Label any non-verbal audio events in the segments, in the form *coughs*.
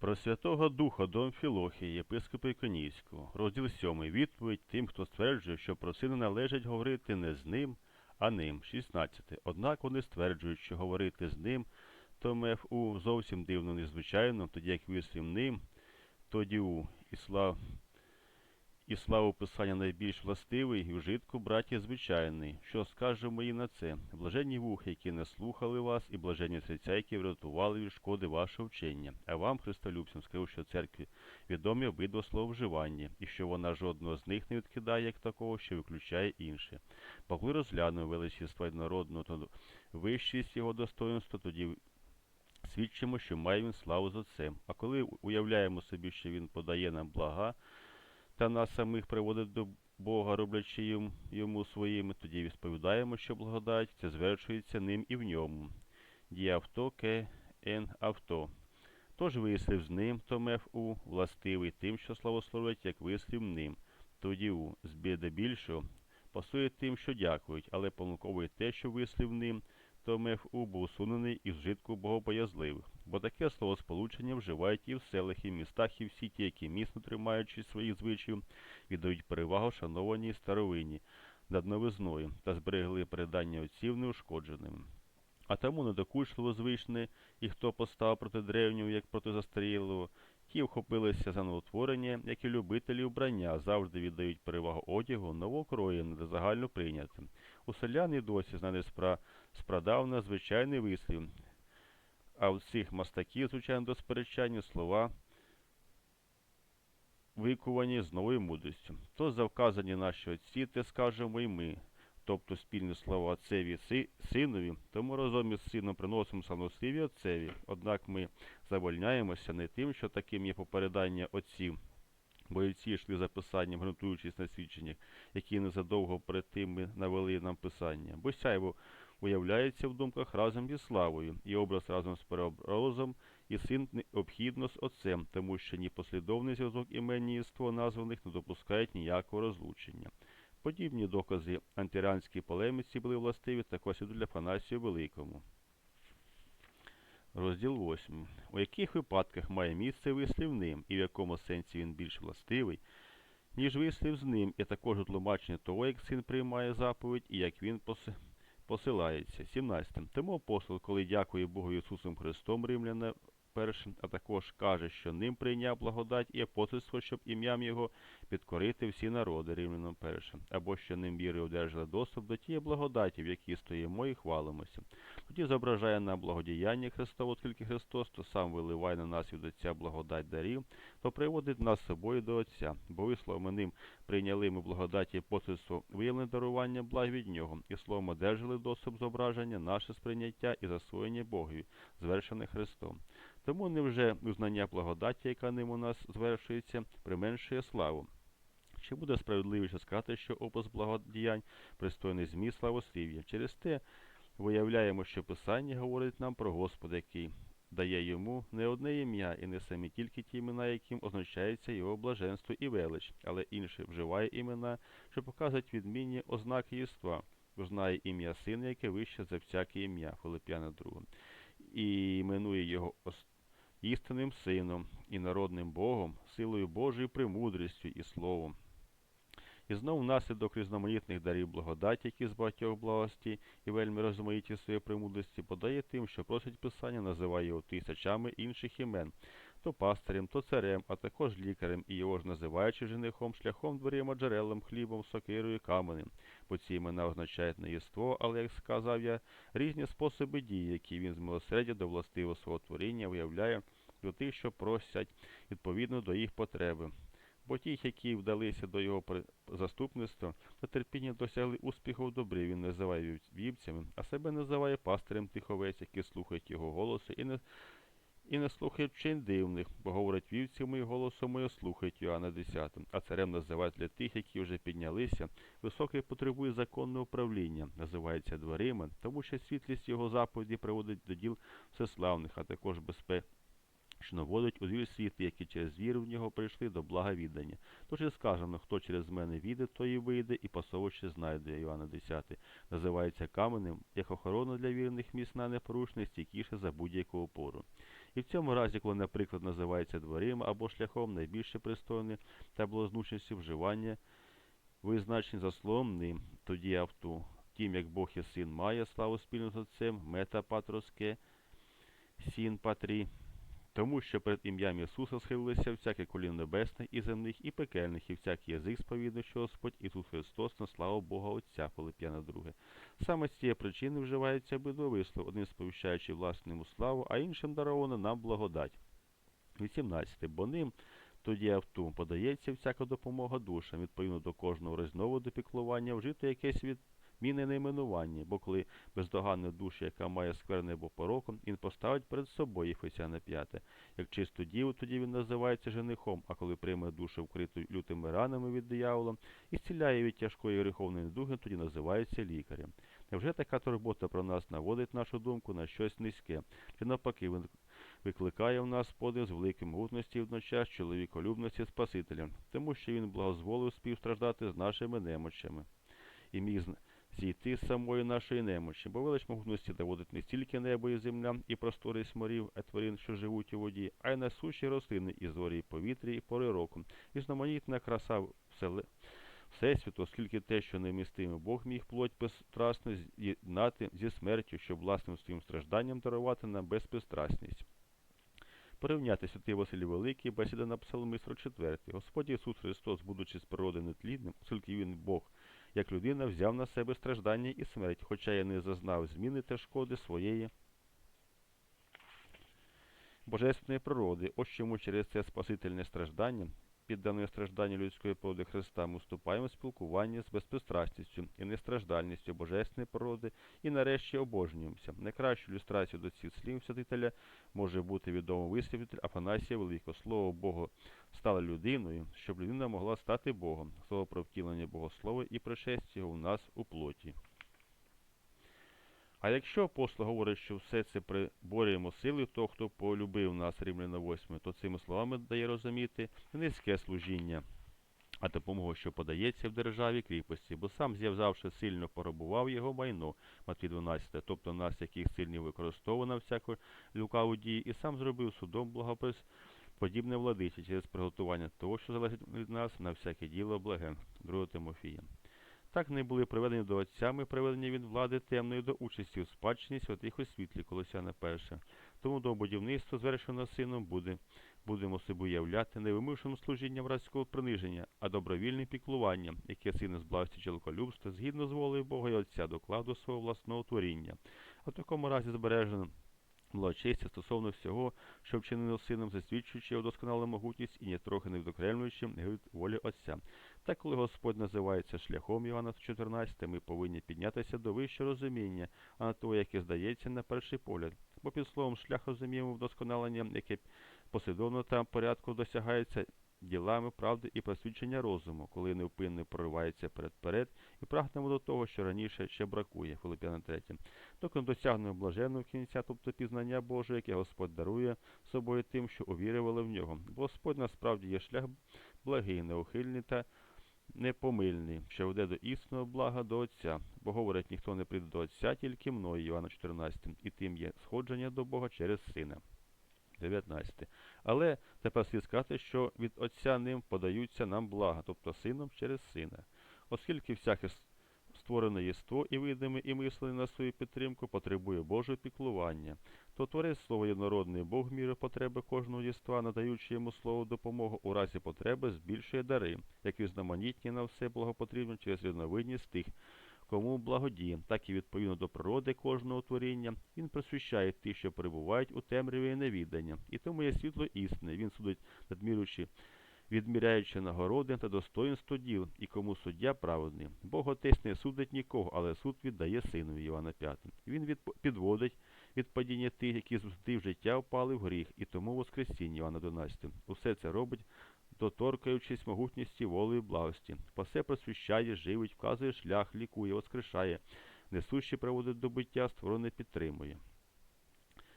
Про Святого Духа Дон Філохії, єпископа Іконійського, розділ 7. Відповідь тим, хто стверджує, що про сина належить говорити не з ним, а ним. 16. Однак вони стверджують, що говорити з ним, то МФУ зовсім дивно незвичайно, тоді як вислів ним, тоді у і слав і славу Писання найбільш властивий, і вжитку, браті, звичайний. Що скажемо і на це? Блаженні вухи, які не слухали вас, і блаженні серця, які врятували від шкоди ваше вчення. А вам, христолюбцям, скажу, що церкві відомі обидва слововживання, і що вона жодного з них не відкидає як такого, що виключає інше. Бо коли розглянув величість народного, то вищість його достоинства, тоді свідчимо, що має він славу за це. А коли уявляємо собі, що він подає нам блага, та нас самих приводить до Бога, роблячи йому своїми, тоді відповідаємо, що благодать це звершується ним і в ньому. Діавто ке ен авто. Тож вислів з ним, то меф у, властивий тим, що славословить, як вислів ним. Тоді у, з біди більшого, пасує тим, що дякують, але помилковує те, що вислів ним, то меф у був усунений із вжитку богобоязливих. Бо таке словосполучення вживають і в селах, і в містах, і всі ті, які міцно тримаючи своїх звичаїв, віддають перевагу шанованій старовині над новизною та зберегли передання отців неушкодженим. А тому недокучливо звичне, і хто постав проти древнього, як проти застарілого, ті вхопилися за новотворення, як і любителі вбрання, завжди віддають перевагу одягу новокроєним та загально прийнятим. У селян і досі знаний спра, спрадавна звичайний вислів, а в цих мастаків, звичайно, до сперечання слова викувані з новою мудрістю. То за вказані наші отці, те скажемо і ми, тобто спільні слова отцеві си- синові, тому разом із сином приносимо славнослів'я отцеві. Однак ми завольняємося не тим, що таким є попередання отців, бо і ці йшли за писанням, ґрунтуючись на свідченнях, які незадовго перед тим ми навели нам писання. Бо сяйво уявляється в думках разом із славою, і образ разом з переобразом, і син необхідно з отцем, тому що ні послідовний зв'язок імені і ство названих не допускають ніякого розлучення. Подібні докази антирянській полеміці були властиві також і для Фанасію Великому. Розділ 8. У яких випадках має місце вислів ним, і в якому сенсі він більш властивий, ніж вислів з ним, і також у тлумаченні того, як син приймає заповідь і як він посилається. 17. Тому апостол, коли дякує Богу Ісусом Христом, римляна першим, а також каже, що ним прийняв благодать і апостольство, щоб ім'ям його підкорити всі народи, римлянам першим, або що ним віри одержали доступ до тієї благодаті, в якій стоїмо і хвалимося. Тоді зображає нам благодіяння Христово, оскільки Христос, то сам виливає на нас від Отця благодать дарів, то приводить нас з собою до Отця, бо ви словом ним прийняли ми благодаті і апостольство, виявлене дарування благ від нього, і словом одержали доступ зображення, наше сприйняття і засвоєння Богові, звершене Христом. Тому невже узнання благодаті, яка ним у нас звершується, применшує славу? Чи буде справедливіше сказати, що опис благодіянь пристойний зміст славослів'я? Через те виявляємо, що Писання говорить нам про Господа, який дає йому не одне ім'я і не самі тільки ті імена, яким означається його блаженство і велич, але інше вживає імена, що показують відмінні ознаки єства. Бо знає ім'я сина, яке вище за всяке ім'я, Филип'яна 2. І іменує його істинним сином і народним Богом, силою Божою премудрістю і словом. І знову внаслідок різноманітних дарів благодаті, які з багатьох благості і вельми розумаїті своєї премудрості, подає тим, що просить Писання, називає його тисячами інших імен, то пастирем, то царем, а також лікарем, і його ж називаючи женихом, шляхом, дверима, джерелом, хлібом, сокирою, каменем. Бо ці імена означають не єство, але, як сказав я, різні способи дії, які він з милосердя до властивого свого творіння виявляє до тих, що просять відповідно до їх потреби. Бо ті, які вдалися до його заступництва та терпіння досягли успіху в добрі, він називає вівцями, а себе називає пастирем тих овець, які слухають його голосу і не, і не слухають вчень дивних, бо говорять вівцями і голосом моє слухають Йоанна 10. А царем називають для тих, які вже піднялися, високий потребує законного управління, називається дверима, тому що світлість його заповіді приводить до діл всеславних, а також безпек що наводить у двір світи, які через віру в нього прийшли до блага віддання. Тож і сказано, хто через мене віде, той і вийде, і пасовище знайде. Іоанна 10. Називається каменем, як охорона для вірних міцна непорушна, стійкіше за будь-яку опору. І в цьому разі, коли, наприклад, називається дворима або шляхом найбільше пристойне та блазнучості вживання, визначені за словом ним, тоді авту. Тім, як Бог і син має славу спільну з Отцем, мета патроске, сін патрі, тому що перед ім'ям Ісуса схилилися всяке коліно небесних і земних, і пекельних, і всякий язик сповідує, що Господь Ісус Христос на славу Бога Отця, Филип'яна 2. Саме з цієї причини вживається обидвовислов, одним сповіщаючи власному славу, а іншим даровано нам благодать. 18. Бо ним тоді авту подається всяка допомога душам, відповідно до кожного різновиду піклування, вжито якесь відмінне найменування, бо коли бездоганна душа, яка має скверне або пороком, він поставить перед собою Ефесяна 5. Як чисту діву, тоді він називається женихом, а коли прийме душу вкриту лютими ранами від диявола і зціляє від тяжкої гріховної недуги, тоді називається лікарем. Невже така турбота про нас наводить нашу думку на щось низьке? Чи навпаки, він викликає в нас подив з великої могутності і водночас чоловіколюбності Спасителя, тому що він благозволив співстраждати з нашими немочами і міг зійти з самої нашої немочі, бо велич могутності доводить не стільки небо і земля, і просторість морів, а тварин, що живуть у воді, а й на суші рослини, і зорі, і повітря, і пори року, різноманітна краса вселе. Всесвіту, оскільки те, що немістимий Бог міг плоть безстрастно з'єднати зі смертю, щоб власним своїм стражданням дарувати нам безпристрасність. Порівняти святий Василій Великий, бесіда на Псалми 44. Господь Ісус Христос, будучи з природи нетлінним, оскільки Він Бог, як людина, взяв на себе страждання і смерть, хоча я не зазнав зміни та шкоди своєї божественної природи. Ось чому через це спасительне страждання підданої страждання людської природи Христа, ми вступаємо в спілкування з безпристрастністю і нестраждальністю божественної природи і нарешті обожнюємося. Найкращу ілюстрацію до цих слів святителя може бути відомий висловитель Афанасія Великого. Слово Богу стало людиною, щоб людина могла стати Богом. Слово про втілення Богослова і пришестя у нас у плоті. А якщо апостол говорить, що все це приборюємо силою того, хто полюбив нас Римляна 8, то цими словами дає розуміти низьке служіння, а допомогу, що подається в державі кріпості, бо сам, з'явзавши, сильно порабував його майно, Матвій 12, тобто нас, яких сильно використовано всяку люкаву дії, і сам зробив судом благопис. Подібне владичі через приготування того, що залежить від нас на всяке діло благе, 2 Тимофія. Так не були приведені до отцями, приведені від влади темної до участі у спадщині святих у світлі, Колосяна перше. Тому до будівництва, звершеного сином, буде, будемо себе уявляти не вимушеним служінням братського приниження, а добровільним піклуванням, яке син з благості чоловіколюбства, згідно з волею Бога і Отця, доклав до свого власного творіння. А в такому разі збережено Благочестя стосовно всього, що вчинено сином, засвідчуючи його досконалу могутність і нітрохи не відокремлюючи від волі Отця. Так, коли Господь називається шляхом Івана 14, ми повинні піднятися до вищого розуміння, а не того, яке здається на перший погляд. Бо під словом шлях розуміємо вдосконалення, яке послідовно та порядку досягається ділами правди і просвідчення розуму, коли невпинно проривається перед-перед і прагнемо до того, що раніше ще бракує, Филиппяна 3. Доки досягнемо блаженного кінця, тобто пізнання Боже, яке Господь дарує собою тим, що увірували в нього. Бо Господь насправді є шлях благий, неухильний та непомильний, що веде до існого блага до Отця, бо говорить, ніхто не прийде до Отця, тільки мною, Івана 14, і тим є сходження до Бога через Сина. 19. Але тепер слід сказати, що від Отця ним подаються нам блага, тобто сином через сина. Оскільки всяке створене єство і видиме, і мислене на свою підтримку потребує Божого піклування, то творець слово єднородний Бог міри потреби кожного єства, надаючи йому слово допомогу, у разі потреби збільшує дари, які знаманітні на все благопотрібно через різновидність тих, кому благодіє, так і відповідно до природи кожного творіння, він просвіщає тих, що перебувають у темряві і невіддання, і тому є світло істини, він судить, надмірюючи, відміряючи нагороди та достоинство діл, і кому суддя праведний. Бог Отець не судить нікого, але суд віддає синові Івана 5. Він підводить від падіння тих, які з в життя впали в гріх, і тому Воскресіння Івана 12. Усе це робить доторкаючись могутності воли і благості. Пасе просвіщає, живить, вказує шлях, лікує, воскрешає, несущий приводить до биття, створене підтримує.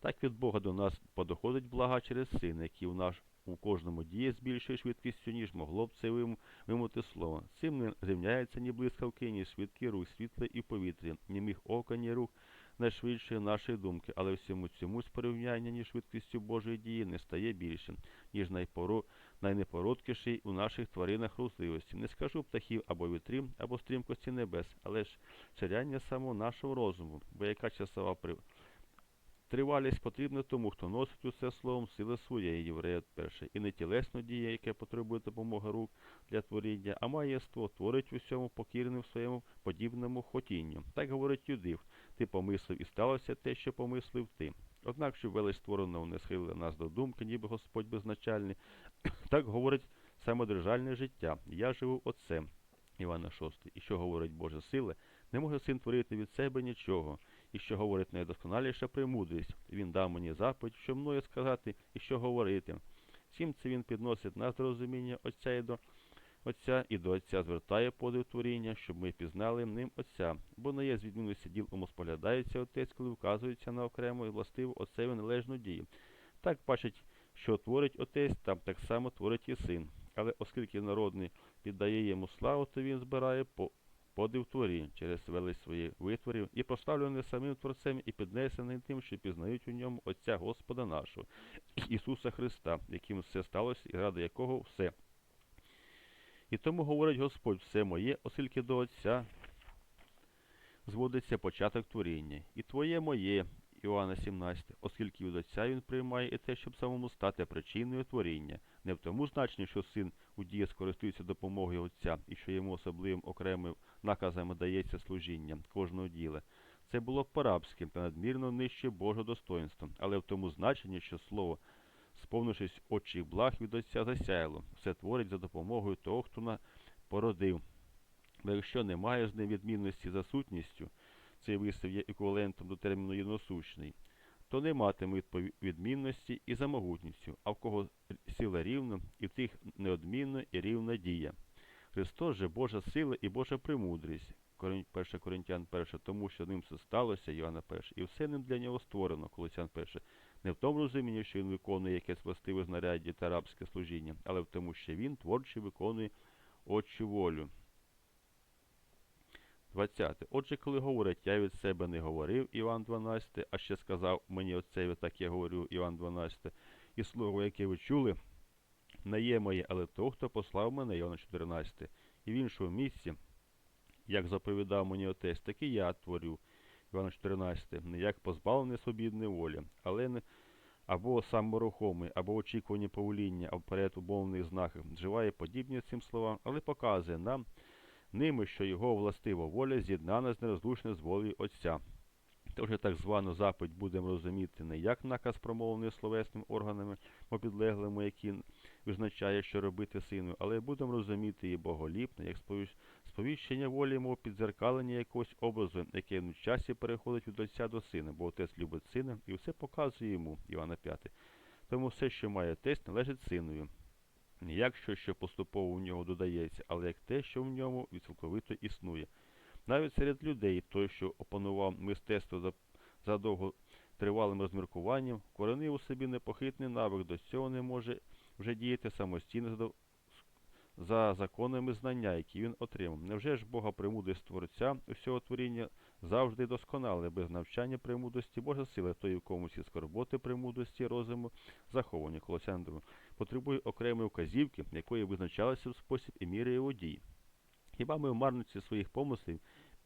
Так від Бога до нас подоходить блага через сина, який у наш у кожному діє з більшою швидкістю, ніж могло б це вимути слово. Цим не рівняється ні блискавки, ні швидкий рух світла і повітря, ні міг ока, ні рух найшвидшої нашої думки, але всьому цьому порівняння ніж швидкістю Божої дії не стає більшим, ніж найпоро... найнепороткіший у наших тваринах рухливості. Не скажу птахів або вітрів, або стрімкості небес, але ж царяння самого нашого розуму, бо яка часова при... Тривалість потрібна тому, хто носить усе словом сили своєї, єврея перше, і не тілесну дія, яке потребує допомоги рук для творіння, а маєство творить усьому покірним своєму подібному хотінню. Так говорить Юдив, ти помислив і сталося те, що помислив ти. Однак, щоб велич створеного не схилила нас до думки, ніби Господь безначальний, *coughs* так говорить самодержальне життя. Я живу отцем. Івана 6. І що говорить Божа сила, не може син творити від себе нічого, і що говорить найдосконаліша премудрість. Він дав мені заповідь, що мною сказати і що говорити. Всім це він підносить нас до розуміння Отця і до Отця і до Отця звертає подив творіння, щоб ми пізнали ним Отця, бо не є з відмінності діл споглядається Отець, коли вказується на окрему і властиву Отцеві належну дію. Так бачить, що творить Отець, там так само творить і син. Але оскільки народний піддає йому славу, то він збирає по подив творі через велич своїх витворів і прославлений самим Творцем і піднесений тим, що пізнають у ньому Отця Господа нашого, Ісуса Христа, яким все сталося, і ради якого все. І тому говорить Господь, все моє, оскільки до Отця зводиться початок творіння, і твоє моє, Іоанна 17, оскільки від Отця він приймає і те, щоб самому стати причиною творіння, не в тому значенні, що син у дії скористується допомогою Отця і що йому особливим окремим наказами дається служіння кожного діла. Це було по-рабськи та надмірно нижче Божого достоинства, але в тому значенні, що слово, сповнившись очих благ від Отця, засяяло, все творить за допомогою того, хто на породив. Бо якщо немає з ним відмінності за сутністю, цей вислів є еквівалентом до терміну єдносущний, то не матиме відмінності і за могутністю, а в кого сила рівна, і в тих неодмінна і рівна дія. Христос же Божа сила і Божа премудрість. 1 Коринтян 1, тому що ним це сталося, Йоанна 1, і все ним для нього створено, Колосян 1. Не в тому розумінні, що він виконує якесь властиве знаряддя та рабське служіння, але в тому, що він творче виконує Отчу волю. 20. Отже, коли говорить, я від себе не говорив, Іван 12, а ще сказав мені отцеві, так я говорю, Іван 12, і слово, яке ви чули, не є моє, але того, хто послав мене, Іван 14, і в іншому місці, як заповідав мені отець, так і я творю, Іван 14, не як позбавлений свобідної волі, але не або саморухомий, або очікування повеління, а вперед умовних знаках, вживає подібні цим словам, але показує нам, ними, що його властива воля з'єднана з нерозлучне з волею Отця. Тож так звану заповідь будемо розуміти не як наказ промовлений словесними органами або підлеглими, які визначає, що робити сину, але будемо розуміти її боголіпно, як сповіщення волі, мов підзеркалення якогось образу, яке в часі переходить від отця до сина, бо отець любить сина і все показує йому, Івана 5. Тому все, що має тесть, належить синові не як щось, що поступово в нього додається, але як те, що в ньому цілковито існує. Навіть серед людей той, що опанував мистецтво за, за довготривалим розміркуванням, коренив у собі непохитний навик, до цього не може вже діяти самостійно за, за законами знання, які він отримав. Невже ж Бога премудрість Творця усього творіння завжди досконале, без навчання премудрості, Божа сила, той, в комусь із скорботи премудрості, розуму, заховані Колосян потребує окремої вказівки, якої визначалася в спосіб і міри його дій. Хіба ми в марниці своїх помислів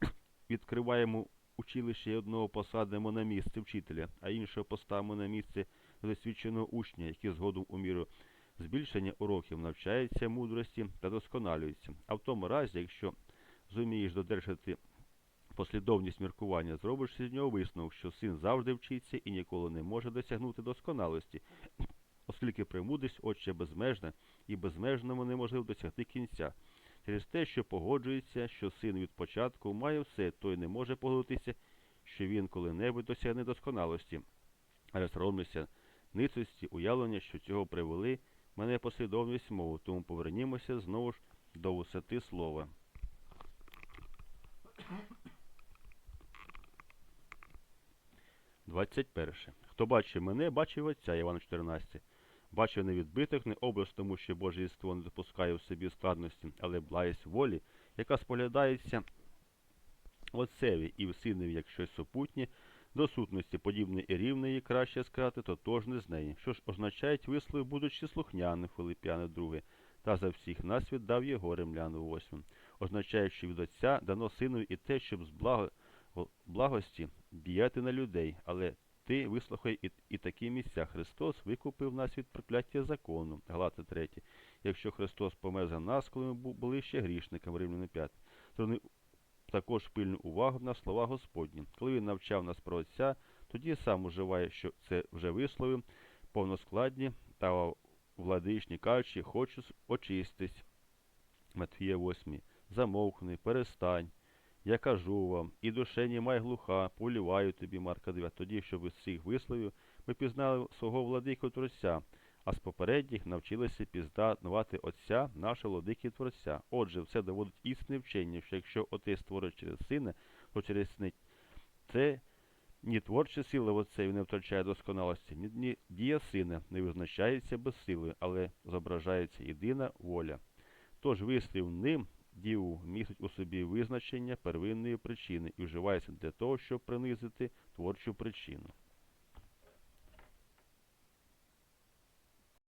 *coughs* відкриваємо училище одного посадимо на місце вчителя, а іншого поставимо на місце досвідченого учня, який згодом у міру збільшення уроків навчається мудрості та досконалюється. А в тому разі, якщо зумієш додержати послідовність міркування, зробиш з нього висновок, що син завжди вчиться і ніколи не може досягнути досконалості, оскільки премудрість отче безмежна і безмежному неможливо досягти кінця. Через те, що погоджується, що син від початку має все, той не може погодитися, що він коли-небудь досягне досконалості, але соромлюся ницості, уявлення, що цього привели мене послідовність мову, тому повернімося знову ж до висоти слова. Двадцять перше. Хто бачив мене, бачив отця, Іван 14. Бачив не відбиток, не образ, тому що Боже єство не допускає в собі складності, але благість волі, яка споглядається отцеві і в синові як щось супутнє, До сутності подібне і рівне її краще сказати, тотожне з неї. Що ж означають вислови, будучи слухняним, Филип'яни 2, та за всіх нас віддав його римляну 8. Означаючи від Отця дано синові і те, щоб з благо, о- благості діяти на людей, але ти вислухай і, і такі місця. Христос викупив нас від прокляття закону. Галати 3. Якщо Христос помер за нас, коли ми були ще грішниками, Римляни 5. Зверни також пильну увагу на слова Господні. Коли він навчав нас про Отця, тоді сам уживає, що це вже вислови повноскладні та владичні, кажучи, хочу очистись. Матфія 8. Замовкни, перестань. Я кажу вам, і душе німай глуха, поліваю тобі, Марка 9. Тоді, щоб із цих висловів ми пізнали свого владику Творця, а з попередніх навчилися пізнавати Отця, нашого владики Творця. Отже, все доводить істинне вчення, що якщо Отець створить через сина, то через сни це ні творча сила в Отцеві не втрачає досконалості, ні, ні дія сина не визначається безсилою, але зображається єдина воля. Тож вислів ним діву містить у собі визначення первинної причини і вживається для того, щоб принизити творчу причину.